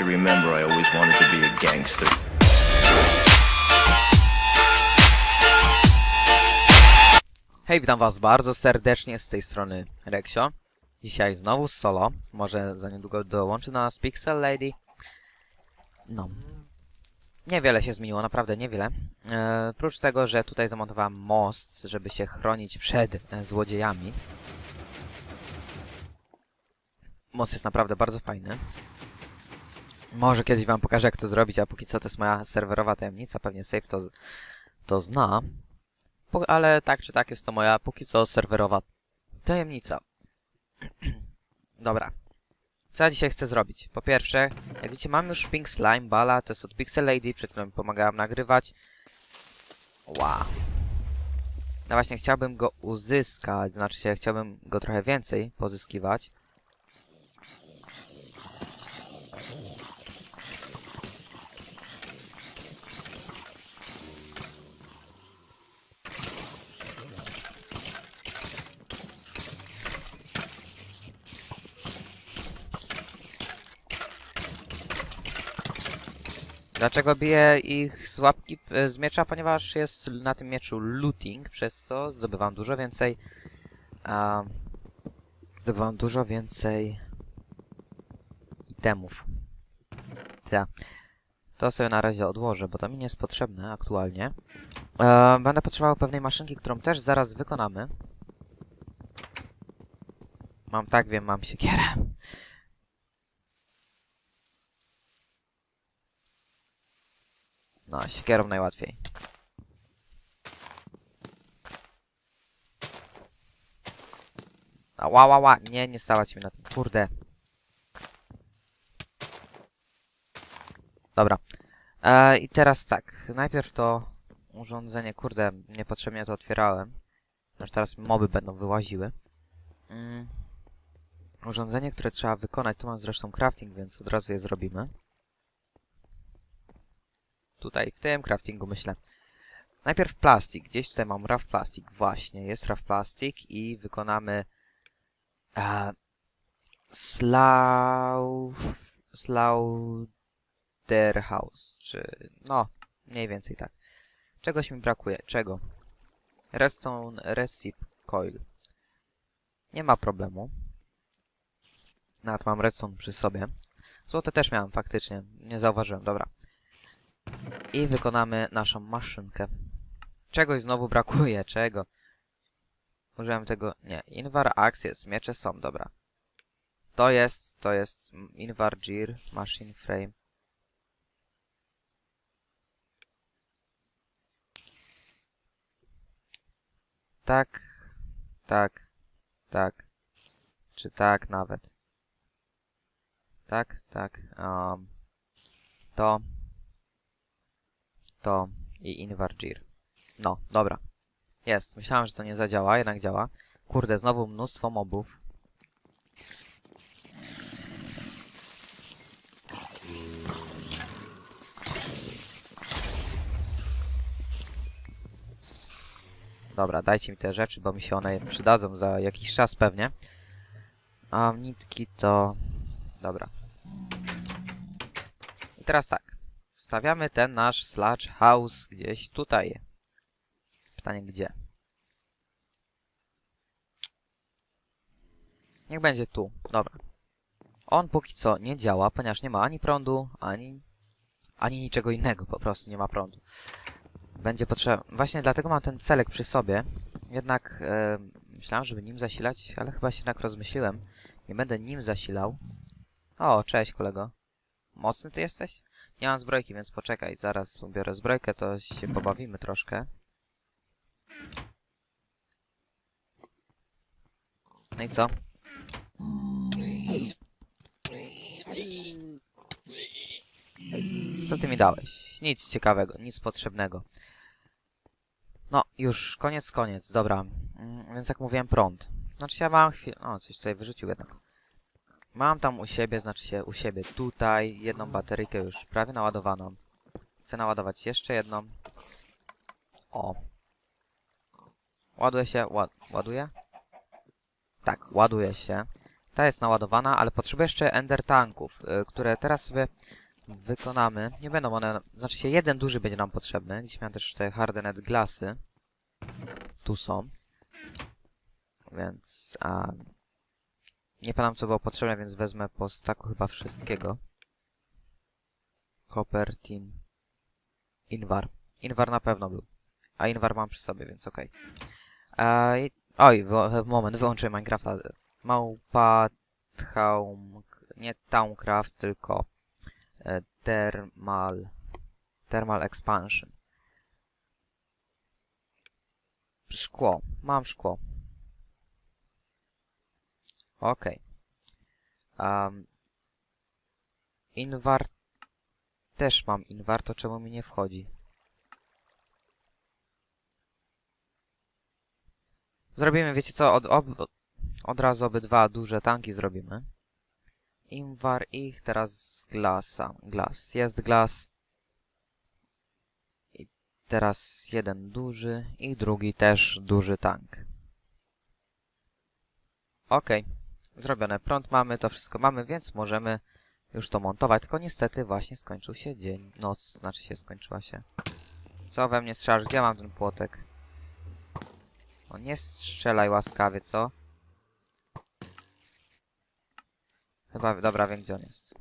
Remember I always wanted to be a gangster. Hej, witam was bardzo serdecznie z tej strony Rexio. Dzisiaj znowu solo. Może za niedługo dołączy do nas Pixel Lady. No. Niewiele się zmieniło, naprawdę niewiele. E, prócz tego, że tutaj zamontowałem most, żeby się chronić przed e, złodziejami. Most jest naprawdę bardzo fajny. Może kiedyś wam pokażę jak to zrobić, a póki co to jest moja serwerowa tajemnica. Pewnie Safe to, to zna. Po, ale tak czy tak jest to moja póki co serwerowa tajemnica. Dobra. Co ja dzisiaj chcę zrobić? Po pierwsze, jak widzicie, mam już Pink Slime Bala, to jest od Pixel Lady, przed którą mi pomagałem nagrywać. Wow. No właśnie, chciałbym go uzyskać, znaczy się, chciałbym go trochę więcej pozyskiwać. Dlaczego biję ich z łapki e, z miecza? Ponieważ jest na tym mieczu looting, przez co zdobywam dużo więcej... Zdobywam dużo więcej... itemów. Ta. To sobie na razie odłożę, bo to mi nie jest potrzebne aktualnie. E, będę potrzebował pewnej maszynki, którą też zaraz wykonamy. Mam tak, wiem, mam siekierę. No, siekierą najłatwiej. A, ła, ła, ła. Nie, nie stawać mi na tym. Kurde. Dobra. E, I teraz tak. Najpierw to urządzenie. Kurde, niepotrzebnie to otwierałem. Aż teraz moby będą wyłaziły. Mm. Urządzenie, które trzeba wykonać. Tu mam zresztą crafting, więc od razu je zrobimy tutaj, w tym craftingu myślę. Najpierw plastik. Gdzieś tutaj mam rough plastik. Właśnie, jest rough plastik i wykonamy e, slow, slaughterhouse, czy no, mniej więcej tak. Czegoś mi brakuje. Czego? Redstone Recip Coil. Nie ma problemu. Nawet mam redstone przy sobie. Złote też miałem faktycznie. Nie zauważyłem. Dobra i wykonamy naszą maszynkę. Czegoś znowu brakuje, czego? Użyłem tego, nie, Invar Axe jest, miecze są, dobra. To jest, to jest Invar Gear, Machine Frame. Tak, tak, tak, czy tak nawet. Tak, tak, um, to to i Invargir. No, dobra. Jest. Myślałem, że to nie zadziała, jednak działa. Kurde, znowu mnóstwo mobów. Dobra, dajcie mi te rzeczy, bo mi się one przydadzą za jakiś czas pewnie. A nitki to... Dobra. I teraz tak. Stawiamy ten nasz sludge house gdzieś tutaj. Pytanie gdzie? Niech będzie tu. Dobra. On póki co nie działa, ponieważ nie ma ani prądu, ani... Ani niczego innego, po prostu nie ma prądu. Będzie potrzeba... Właśnie dlatego mam ten celek przy sobie. Jednak e, myślałem, żeby nim zasilać, ale chyba się jednak rozmyśliłem. Nie będę nim zasilał. O, cześć kolego. Mocny ty jesteś? Nie mam zbrojki, więc poczekaj. Zaraz ubiorę zbrojkę, to się pobawimy troszkę. No i co? Co ty mi dałeś? Nic ciekawego, nic potrzebnego. No, już koniec, koniec, dobra. Mm, Więc jak mówiłem, prąd. Znaczy ja mam chwilę... O, coś tutaj wyrzucił jednak. Mam tam u siebie, znaczy się u siebie tutaj, jedną bateryjkę już prawie naładowaną. Chcę naładować jeszcze jedną. O. Ładuje się, ład, ładuje? Tak, ładuje się. Ta jest naładowana, ale potrzebuję jeszcze ender tanków, y, które teraz sobie wykonamy. Nie będą one... Znaczy się jeden duży będzie nam potrzebny. Gdzieś miałem też te hardened glassy. Tu są. Więc... A, nie pamiętam co było potrzebne, więc wezmę po staku chyba wszystkiego. Copper, tin, Inwar. Inwar na pewno był. A Inwar mam przy sobie, więc okej. Okay. Oj, wo- moment, wyłączyłem Minecrafta. Małpa Traum... Nie Towncraft, tylko e, Thermal... Thermal Expansion. Szkło. Mam szkło. Okej. Um, Inwar... Też mam Inwar, to czemu mi nie wchodzi? Zrobimy, wiecie co, od, ob, od razu obydwa duże tanki zrobimy. Inwar ich teraz glasa. Glas. Jest glas. I teraz jeden duży i drugi też duży tank. Okej. Zrobione. Prąd mamy, to wszystko mamy, więc możemy już to montować. Tylko niestety właśnie skończył się dzień. Noc, znaczy się skończyła się. Co we mnie strzelasz? Gdzie mam ten płotek? O, nie strzelaj łaskawie, co? Chyba, dobra, wiem gdzie on jest.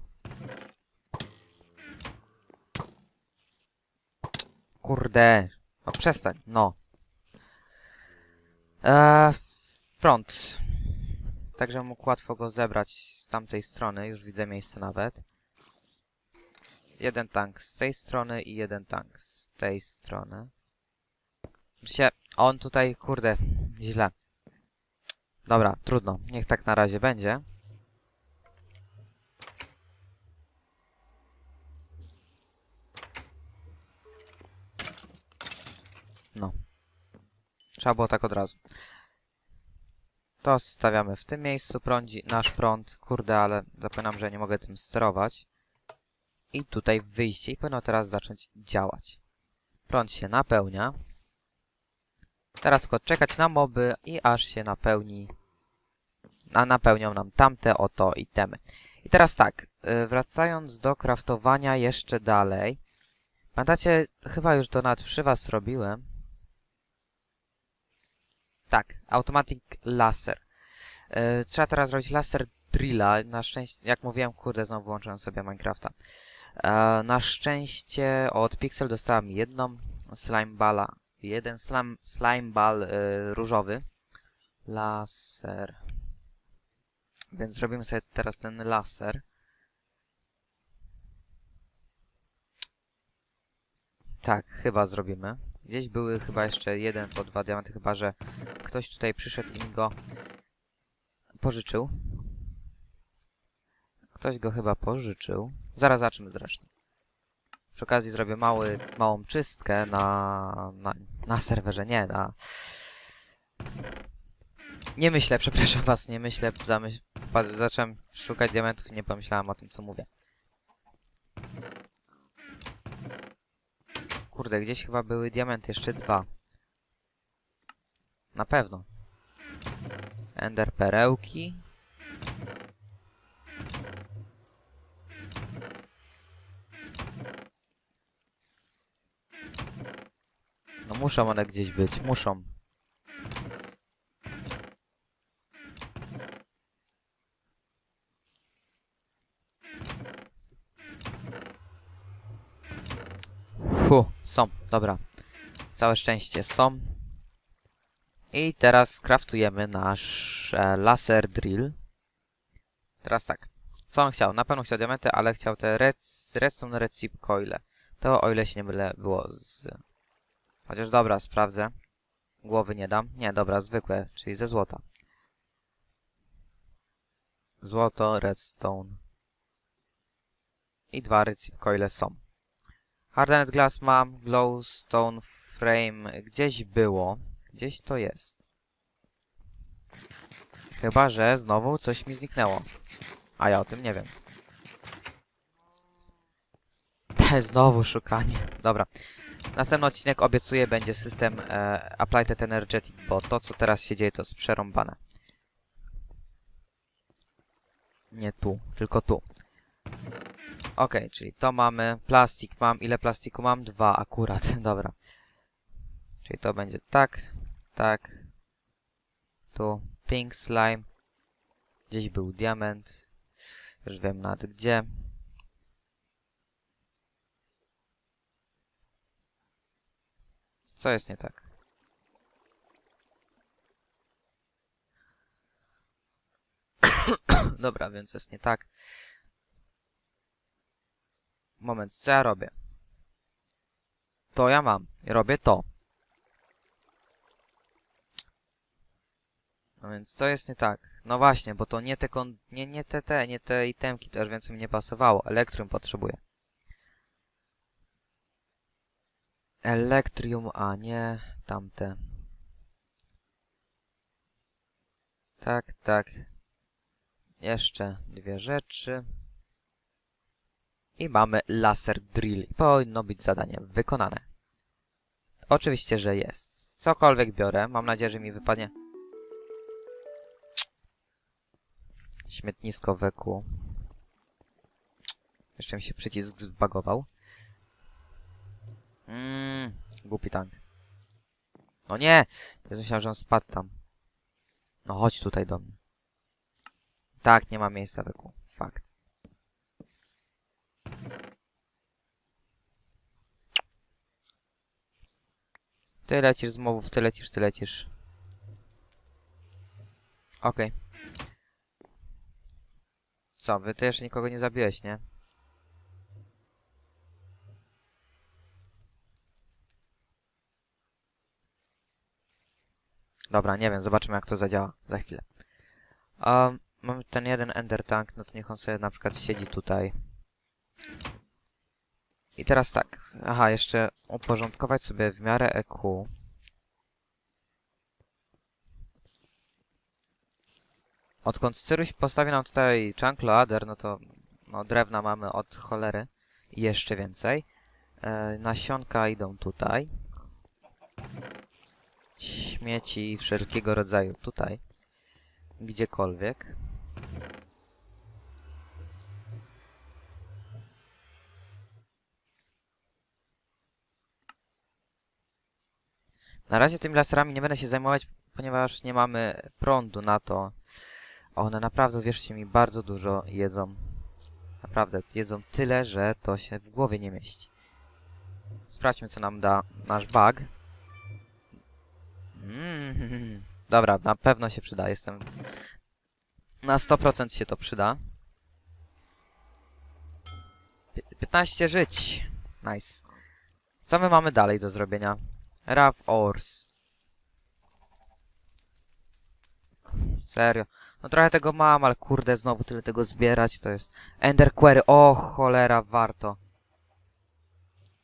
Kurde. No przestań, no. Eee, prąd. Tak, żebym mógł łatwo go zebrać z tamtej strony. Już widzę miejsce nawet. Jeden tank z tej strony i jeden tank z tej strony. Się, on tutaj, kurde, źle. Dobra, trudno. Niech tak na razie będzie. No. Trzeba było tak od razu. To stawiamy w tym miejscu, prądzi nasz prąd. Kurde, ale zapominam, że nie mogę tym sterować. I tutaj wyjście i powinno teraz zacząć działać. Prąd się napełnia. Teraz tylko czekać na moby i aż się napełni. A napełnią nam tamte oto itemy. I teraz tak, y, wracając do craftowania jeszcze dalej. Pamiętacie, chyba już to nawet przy was robiłem. Tak, automatic laser. Y, trzeba teraz robić laser drilla. Na szczęście, jak mówiłem, kurde, znowu włączyłem sobie Minecrafta. E, na szczęście od Pixel dostałem jedną slime balla jeden slime, slime ball y, różowy. Laser. Więc zrobimy sobie teraz ten laser. Tak, chyba zrobimy. Gdzieś były chyba jeszcze jeden po dwa diamenty, chyba że ktoś tutaj przyszedł i mi go pożyczył. Ktoś go chyba pożyczył. Zaraz zobaczymy zresztą. Przy okazji zrobię mały, małą czystkę na, na, na serwerze, nie, na... Nie myślę, przepraszam was, nie myślę, zamyśl... zacząłem szukać diamentów i nie pomyślałem o tym, co mówię. Kurde, gdzieś chyba były diamenty, jeszcze dwa. Na pewno. Ender perełki. No muszą one gdzieś być, muszą. Fu, są, dobra. Całe szczęście są. I teraz skraftujemy nasz e, laser drill. Teraz tak. Co on chciał? Na pewno chciał diamenty, ale chciał te red, redstone red chip coile. To o ile się nie mylę było z Chociaż dobra, sprawdzę. Głowy nie dam. Nie, dobra, zwykłe, czyli ze złota. Złoto, redstone. I dwa receive coile są. Hardened glass mam, glowstone frame gdzieś było. Gdzieś to jest. Chyba, że znowu coś mi zniknęło. A ja o tym nie wiem. Znowu szukanie. Dobra. Następny odcinek obiecuję będzie system e, Applied to Energetic, bo to co teraz się dzieje to jest przerąbane. Nie tu, tylko tu. Okej, czyli to mamy. Plastik mam. Ile plastiku mam? Dwa akurat. Dobra. Czyli to będzie tak, tak. Tu pink slime. Gdzieś był diament. Już wiem nawet gdzie. Co jest nie tak? Dobra, więc jest nie tak. Moment, co ja robię? To ja mam. Robię to. No więc co jest nie tak? No właśnie, bo to nie te kon... nie, nie te te, nie te itemki też więcej mi nie pasowało. Elektrium potrzebuję. Elektrium, a nie tamte. Tak, tak. Jeszcze dwie rzeczy. I mamy laser drill. Powinno być zadanie wykonane. Oczywiście, że jest. Cokolwiek biorę. Mam nadzieję, że mi wypadnie. Śmietnisko weku. Jeszcze mi się przycisk zbagował. Mmm, głupi tank. No nie! Ja myślałem, że on spadł tam. No chodź tutaj do mnie. Tak, nie ma miejsca weku. Fakt. Ty lecisz z mowów, ty lecisz, ty lecisz. Okej. Co, wy jeszcze nikogo nie zabiłeś, nie? Dobra, nie wiem, zobaczymy jak to zadziała za chwilę. Um, mamy ten jeden ender tank, no to niech on sobie na przykład siedzi tutaj. I teraz tak, aha, jeszcze uporządkować sobie w miarę EQ. Odkąd Cyruś postawi nam tutaj chunk loader, no to no, drewna mamy od cholery jeszcze więcej. E, nasionka idą tutaj. Śmieci wszelkiego rodzaju tutaj. Gdziekolwiek. Na razie tymi laserami nie będę się zajmować, ponieważ nie mamy prądu na to. One naprawdę, wierzcie mi, bardzo dużo jedzą. Naprawdę, jedzą tyle, że to się w głowie nie mieści. Sprawdźmy, co nam da nasz bug. Mm, dobra, na pewno się przyda. Jestem... Na 100% się to przyda. Pię- 15 żyć. Nice. Co my mamy dalej do zrobienia? Rav Ores. Serio. No trochę tego mam, ale kurde, znowu tyle tego zbierać, to jest... Ender Query, o cholera, warto.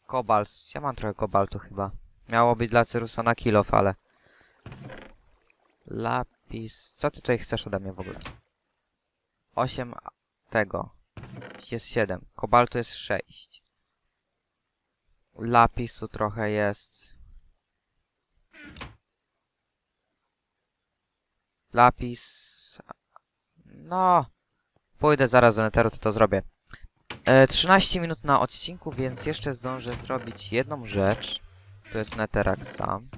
Kobalt, ja mam trochę kobaltu chyba. Miało być dla Cyrusa na kilof, ale... Lapis... Co ty tutaj chcesz ode mnie w ogóle? 8 tego. Jest 7. Kobaltu jest 6. Lapisu trochę jest. Lapis... No... Pójdę zaraz do Netheru, to to zrobię. E, 13 minut na odcinku, więc jeszcze zdążę zrobić jedną rzecz. To jest Netherak sam.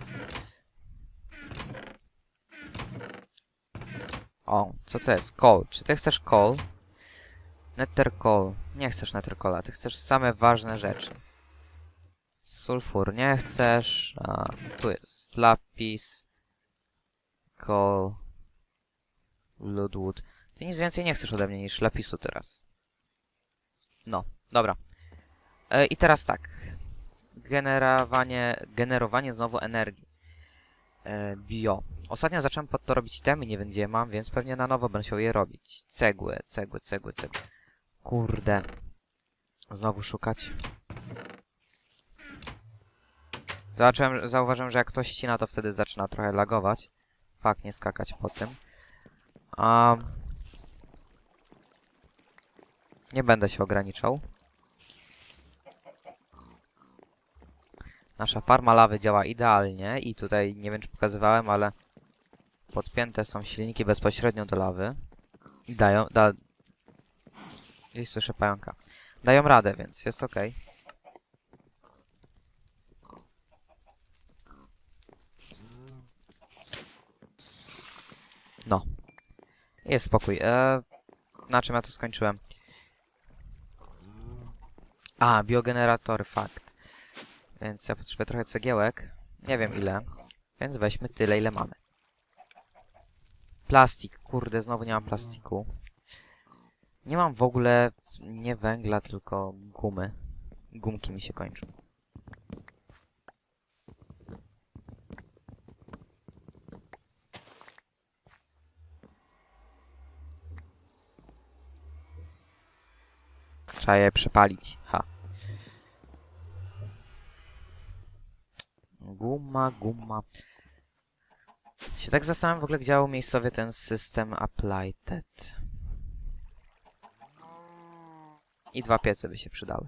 O, co to jest? Coal. Czy ty chcesz coal? Nether coal. Nie chcesz nether coala, ty chcesz same ważne rzeczy. Sulfur nie chcesz. A, tu jest lapis. Coal. Bloodwood. Ty nic więcej nie chcesz ode mnie niż lapisu teraz. No, dobra. E, I teraz tak. Generowanie, generowanie znowu energii. E, bio. Ostatnio zacząłem pod to robić temy, nie wiem gdzie mam, więc pewnie na nowo będę chciał je robić. Cegły, cegły, cegły, cegły. Kurde. Znowu szukać. Zacząłem, zauważyłem, że jak ktoś ścina, to wtedy zaczyna trochę lagować. Fakt, nie skakać po tym. A... Nie będę się ograniczał. Nasza farma lawy działa idealnie i tutaj nie wiem czy pokazywałem, ale podpięte są silniki bezpośrednio do lawy. I dają, da, Gdzieś słyszę pająka. Dają radę, więc jest ok. No. Jest spokój. E, na czym ja to skończyłem? A, biogeneratory, fakt. Więc ja potrzebuję trochę cegiełek. Nie wiem ile. Więc weźmy tyle, ile mamy. Plastik. Kurde, znowu nie mam plastiku. Nie mam w ogóle nie węgla, tylko gumy. Gumki mi się kończą. Trzeba je przepalić. Ha. Guma, guma. Się tak zastanawiam w ogóle, gdzie działał miejscowie ten system Applied. I dwa piece by się przydały.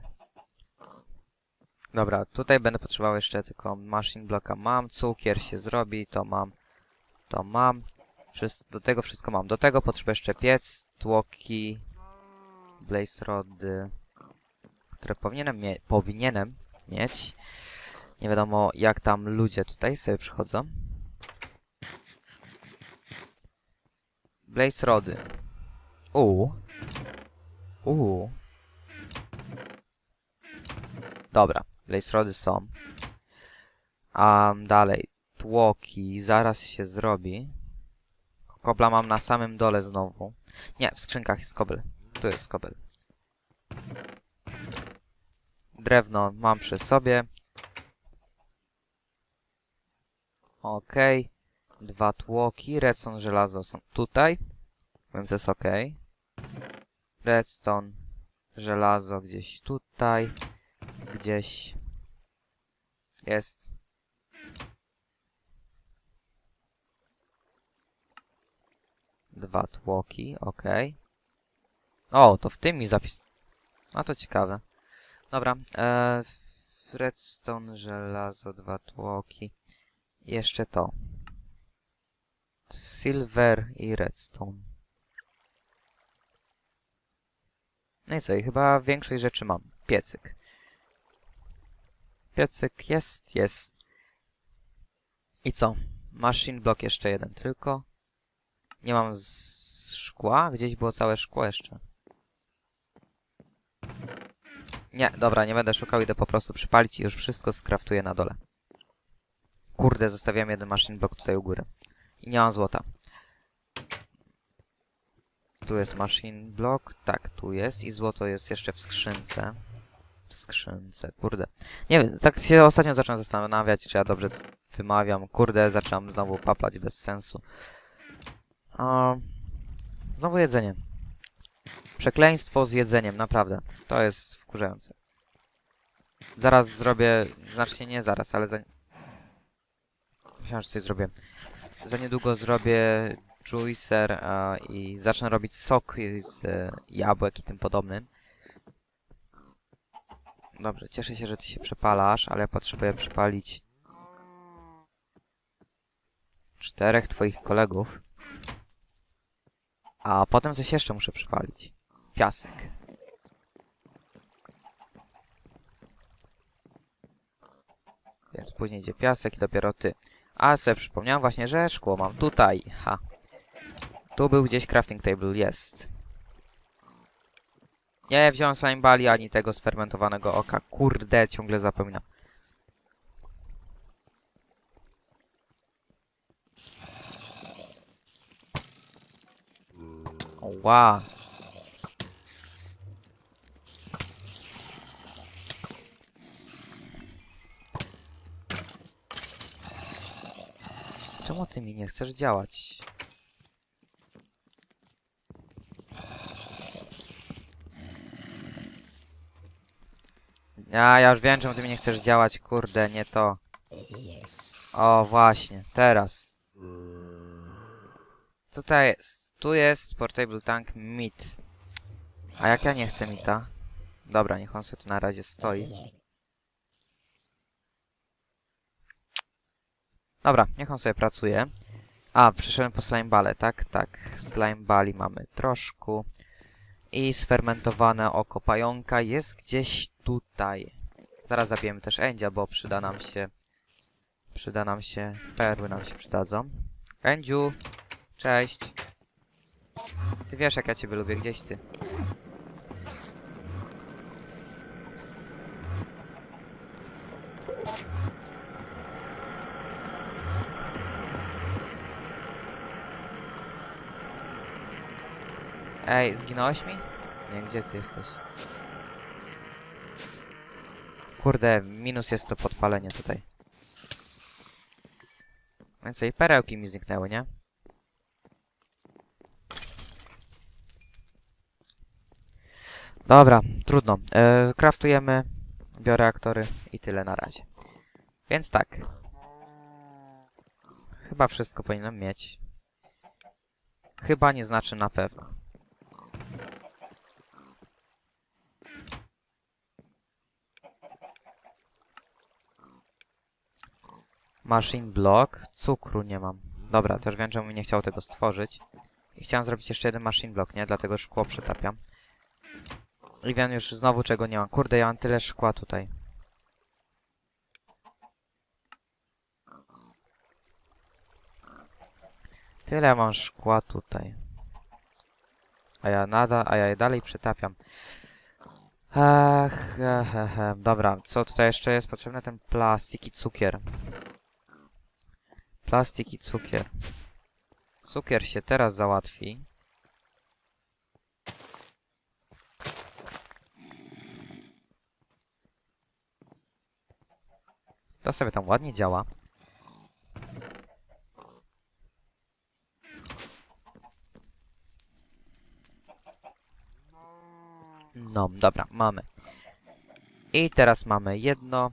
Dobra, tutaj będę potrzebował jeszcze tylko machine blocka mam, cukier się zrobi, to mam, to mam. Do tego wszystko mam. Do tego potrzebuję jeszcze piec, tłoki, blaze rody, które powinienem, mie powinienem mieć. Nie wiadomo jak tam ludzie tutaj sobie przychodzą. Blaze rody. U. U. Dobra, blaze rody są. A dalej, tłoki, zaraz się zrobi. Kobla mam na samym dole znowu. Nie, w skrzynkach jest kobel. Tu jest kobel. Drewno mam przy sobie. Okej. Dwa tłoki. Redstone, żelazo są tutaj. Więc jest ok. Redstone, żelazo gdzieś tutaj. Gdzieś jest. Dwa tłoki, ok. O, to w tym mi zapis... A to ciekawe. Dobra, e, redstone, żelazo, dwa tłoki. Jeszcze to. Silver i redstone. No i co, i chyba większość rzeczy mam. Piecyk. Piecyk jest, jest. I co? Machine block jeszcze jeden tylko. Nie mam szkła? Gdzieś było całe szkło jeszcze. Nie, dobra, nie będę szukał, idę po prostu przypalić i już wszystko skraftuję na dole. Kurde, zostawiam jeden machine block tutaj u góry. I nie mam złota. Tu jest machine block, tak, tu jest i złoto jest jeszcze w skrzynce. W skrzynce, kurde. Nie wiem, tak się ostatnio zacząłem zastanawiać, czy ja dobrze wymawiam. Kurde, zacząłem znowu paplać bez sensu. Znowu jedzenie. Przekleństwo z jedzeniem, naprawdę. To jest wkurzające. Zaraz zrobię, znacznie nie zaraz, ale za... Myślałem, że coś zrobię. Za niedługo zrobię juicer a, i zacznę robić sok z e, jabłek i tym podobnym. Dobrze, cieszę się, że ty się przepalasz, ale ja potrzebuję przepalić czterech twoich kolegów. A potem coś jeszcze muszę przypalić. Piasek. Więc później idzie piasek i dopiero ty. A sobie przypomniałem właśnie, że szkło mam tutaj. Ha. Tu był gdzieś crafting table, jest. Nie wziąłem slime bali ani tego sfermentowanego oka. Kurde, ciągle zapominam. Ła. Ty mi nie chcesz działać? Ja, ja już wiem, czemu ty mi nie chcesz działać, kurde, nie to. O, właśnie, teraz. Co to jest? Tu jest Portable Tank Meat. A jak ja nie chcę Mita? Dobra, niech on sobie tu na razie stoi. Dobra, niech on sobie pracuje. A, przyszedłem po slime bale, tak? Tak, slime bali mamy troszkę. I sfermentowane oko pająka jest gdzieś tutaj. Zaraz zabijemy też Endzia, bo przyda nam się... Przyda nam się... Perły nam się przydadzą. Endziu! Cześć! Ty wiesz jak ja ciebie lubię, gdzieś ty. Ej, zginąłeś mi? Nie, gdzie ty jesteś? Kurde, minus jest to podpalenie tutaj. Więcej perełki mi zniknęły, nie? Dobra, trudno. E, kraftujemy bioreaktory i tyle na razie. Więc tak. Chyba wszystko powinienem mieć. Chyba nie znaczy na pewno. Machine block. Cukru nie mam. Dobra, też wiem, czemu nie chciał tego stworzyć. I chciałem zrobić jeszcze jeden machine block, nie? Dlatego szkło przetapiam. I wiem już znowu czego nie mam. Kurde, ja mam tyle szkła tutaj. Tyle mam szkła tutaj. A ja nadal, a ja je dalej przetapiam. Ach, he, he, he. Dobra, co tutaj jeszcze jest potrzebne? Ten plastik i cukier. Plastik i cukier. Cukier się teraz załatwi. To sobie tam ładnie działa. No, dobra, mamy. I teraz mamy jedno.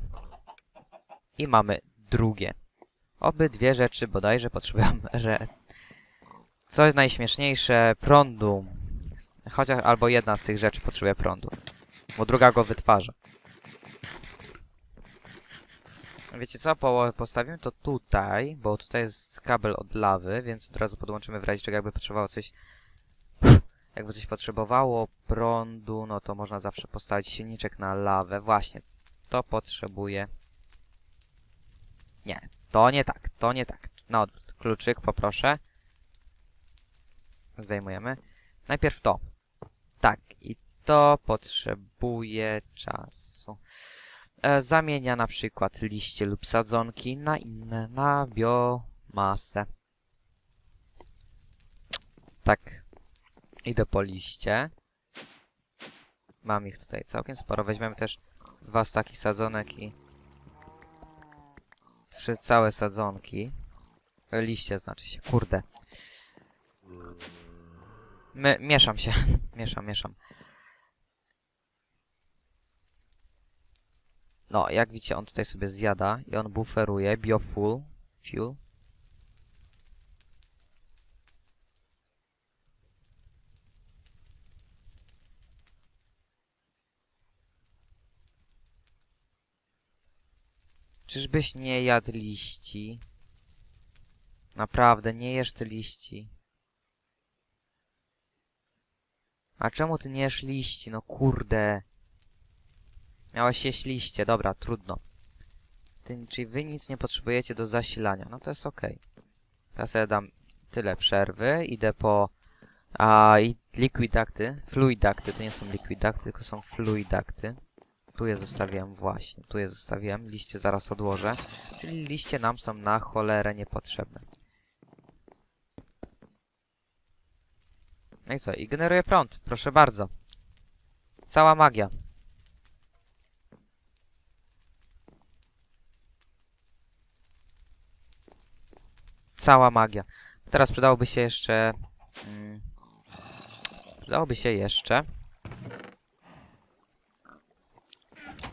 I mamy drugie. Obydwie rzeczy bodajże potrzebują, że... Coś najśmieszniejsze, prądu. Chociaż albo jedna z tych rzeczy potrzebuje prądu. Bo druga go wytwarza. Wiecie co? Po, postawimy to tutaj, bo tutaj jest kabel od lawy, więc od razu podłączymy w razie czego jakby potrzebowało coś... Jakby coś potrzebowało prądu, no to można zawsze postawić silniczek na lawę. Właśnie, to potrzebuje... Nie, to nie tak, to nie tak. Odwrót. Kluczyk poproszę. Zdejmujemy. Najpierw to. Tak, i to potrzebuje czasu. E, zamienia na przykład liście lub sadzonki na inne, na biomasę. Tak. Idę po liście. Mam ich tutaj całkiem sporo. Weźmiemy też dwa staki sadzonek i trzy całe sadzonki. Liście znaczy się, kurde. My, mieszam się. mieszam, mieszam. No, jak widzicie, on tutaj sobie zjada i on buferuje. Biofuel. Fuel. Czyżbyś nie jadł liści? Naprawdę, nie jesz ty liści. A czemu ty nie jesz liści? No kurde. Miałeś jeść liście, dobra, trudno. Ty, czyli wy nic nie potrzebujecie do zasilania. No to jest okej. Ja sobie dam tyle przerwy. Idę po... A, i liquidakty. Fluidakty, to nie są liquidakty, tylko są fluidakty. Tu je zostawiłem właśnie, tu je zostawiłem. Liście zaraz odłożę. Czyli liście nam są na cholerę niepotrzebne. No i co? I generuje prąd. Proszę bardzo. Cała magia. Cała magia. Teraz przydałoby się jeszcze... Mm, przydałoby się jeszcze...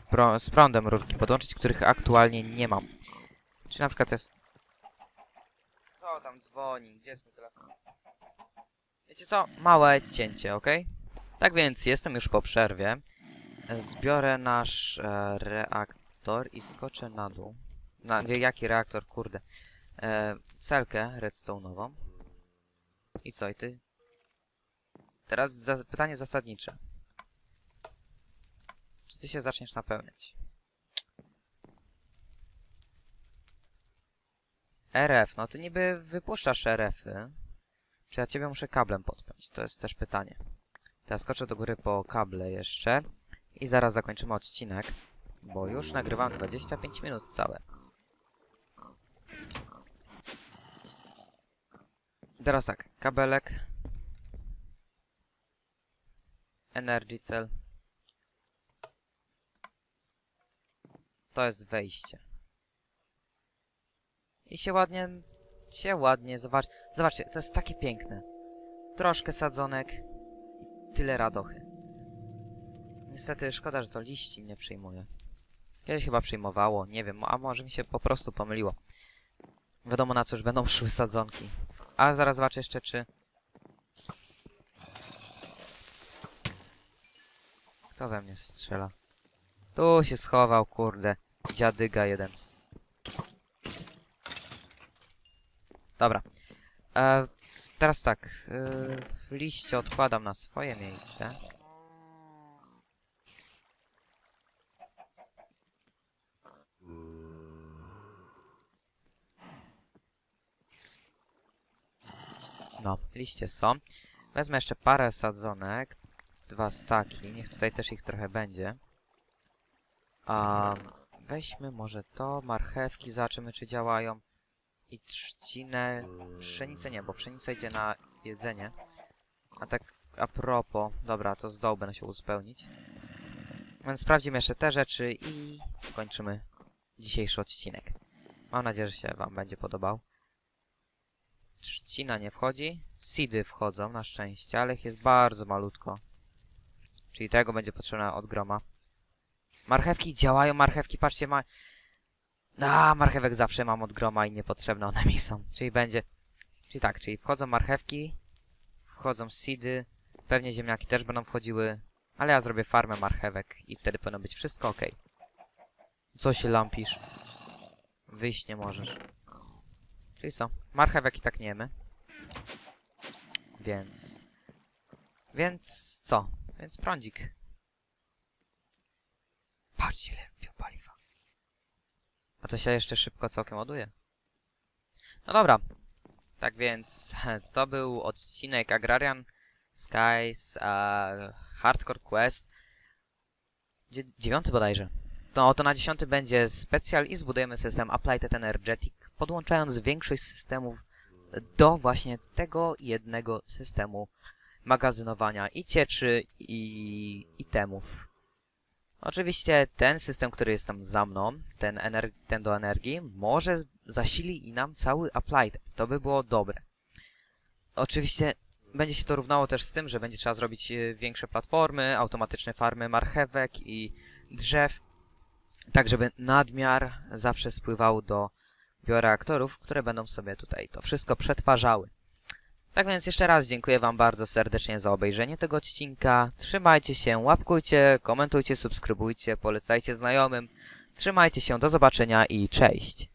Pro, z prądem rurki podłączyć, których aktualnie nie mam. Czy na przykład jest... Co tam dzwoni? Gdzie jest mój telefon? Wiecie co? Małe cięcie, ok? Tak więc jestem już po przerwie. Zbiorę nasz e, reaktor i skoczę na dół. Na, jaki reaktor? Kurde. E, celkę redstone'ową. I co, i ty? Teraz za pytanie zasadnicze. Ty się zaczniesz napełniać? RF, no ty niby wypuszczasz RF-y. Czy ja ciebie muszę kablem podpiąć? To jest też pytanie. Teraz skoczę do góry po kable jeszcze i zaraz zakończymy odcinek, bo już nagrywam 25 minut całe. Teraz tak, kabelek. Energy cell. To jest wejście. I się ładnie, się ładnie, zobacz, zobaczcie, to jest takie piękne. Troszkę sadzonek i tyle radochy. Niestety szkoda, że to liści nie przyjmuje. Kiedyś chyba przyjmowało, nie wiem, a może mi się po prostu pomyliło. Wiadomo na cóż będą szły sadzonki. A zaraz zobaczę jeszcze czy... Kto we mnie strzela? Tu się schował, kurde. Dziadyga jeden. Dobra. E, teraz tak. E, liście odkładam na swoje miejsce. No, liście są. Wezmę jeszcze parę sadzonek. Dwa staki. Niech tutaj też ich trochę będzie. A weźmy może to. Marchewki, zobaczymy czy działają. I trzcinę. Pszenicę nie, bo pszenica idzie na jedzenie. A tak a propos. Dobra, to z dołu będę się uzupełnić. Więc sprawdzimy jeszcze te rzeczy i kończymy dzisiejszy odcinek. Mam nadzieję, że się wam będzie podobał. Trzcina nie wchodzi. Seedy wchodzą na szczęście, ale ich jest bardzo malutko. Czyli tego będzie potrzebna od groma. Marchewki działają, marchewki, patrzcie, ma... A, marchewek zawsze mam od groma i niepotrzebne one mi są. Czyli będzie... Czyli tak, czyli wchodzą marchewki, wchodzą seedy, pewnie ziemniaki też będą wchodziły, ale ja zrobię farmę marchewek i wtedy powinno być wszystko ok. Co się lampisz? Wyjść nie możesz. Czyli co? Marchewek i tak nie jemy. Więc... Więc co? Więc prądzik. Patrzcie, ile biopaliwa. A to się jeszcze szybko całkiem ładuje. No dobra. Tak więc to był odcinek Agrarian Skies uh, Hardcore Quest. Dzie dziewiąty bodajże. No to na dziesiąty będzie specjal i zbudujemy system Applied Energetic, podłączając większość systemów do właśnie tego jednego systemu magazynowania i cieczy i itemów. Oczywiście ten system, który jest tam za mną, ten, ten do energii, może zasili i nam cały Applied. To by było dobre. Oczywiście będzie się to równało też z tym, że będzie trzeba zrobić e, większe platformy, automatyczne farmy marchewek i drzew, tak żeby nadmiar zawsze spływał do bioreaktorów, które będą sobie tutaj to wszystko przetwarzały. Tak więc jeszcze raz dziękuję Wam bardzo serdecznie za obejrzenie tego odcinka. Trzymajcie się, łapkujcie, komentujcie, subskrybujcie, polecajcie znajomym. Trzymajcie się, do zobaczenia i cześć!